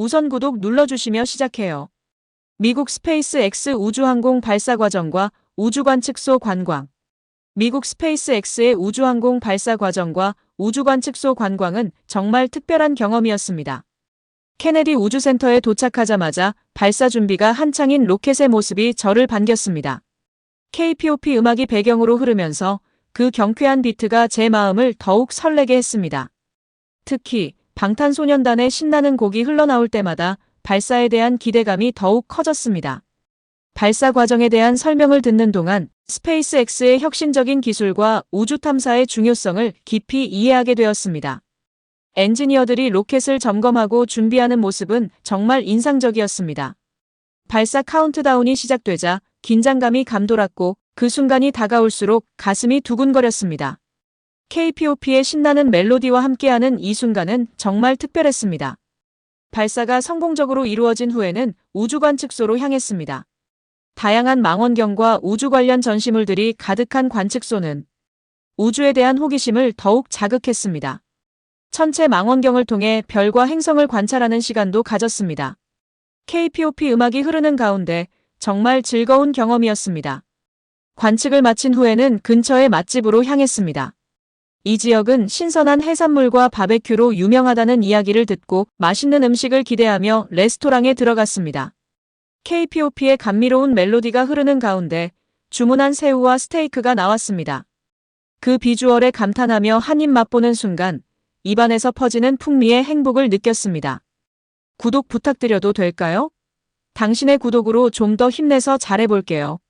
우선 구독 눌러주시며 시작해요. 미국 스페이스 X 우주항공 발사 과정과 우주관측소 관광. 미국 스페이스 X의 우주항공 발사 과정과 우주관측소 관광은 정말 특별한 경험이었습니다. 케네디 우주센터에 도착하자마자 발사 준비가 한창인 로켓의 모습이 저를 반겼습니다. KPOP 음악이 배경으로 흐르면서 그 경쾌한 비트가 제 마음을 더욱 설레게 했습니다. 특히 방탄소년단의 신나는 곡이 흘러나올 때마다 발사에 대한 기대감이 더욱 커졌습니다. 발사 과정에 대한 설명을 듣는 동안 스페이스X의 혁신적인 기술과 우주 탐사의 중요성을 깊이 이해하게 되었습니다. 엔지니어들이 로켓을 점검하고 준비하는 모습은 정말 인상적이었습니다. 발사 카운트다운이 시작되자 긴장감이 감돌았고 그 순간이 다가올수록 가슴이 두근거렸습니다. KPOP의 신나는 멜로디와 함께하는 이 순간은 정말 특별했습니다. 발사가 성공적으로 이루어진 후에는 우주관측소로 향했습니다. 다양한 망원경과 우주 관련 전시물들이 가득한 관측소는 우주에 대한 호기심을 더욱 자극했습니다. 천체 망원경을 통해 별과 행성을 관찰하는 시간도 가졌습니다. KPOP 음악이 흐르는 가운데 정말 즐거운 경험이었습니다. 관측을 마친 후에는 근처의 맛집으로 향했습니다. 이 지역은 신선한 해산물과 바베큐로 유명하다는 이야기를 듣고 맛있는 음식을 기대하며 레스토랑에 들어갔습니다. KPOP의 감미로운 멜로디가 흐르는 가운데 주문한 새우와 스테이크가 나왔습니다. 그 비주얼에 감탄하며 한 입 맛보는 순간 입안에서 퍼지는 풍미의 행복을 느꼈습니다. 구독 부탁드려도 될까요? 당신의 구독으로 좀 더 힘내서 잘해볼게요.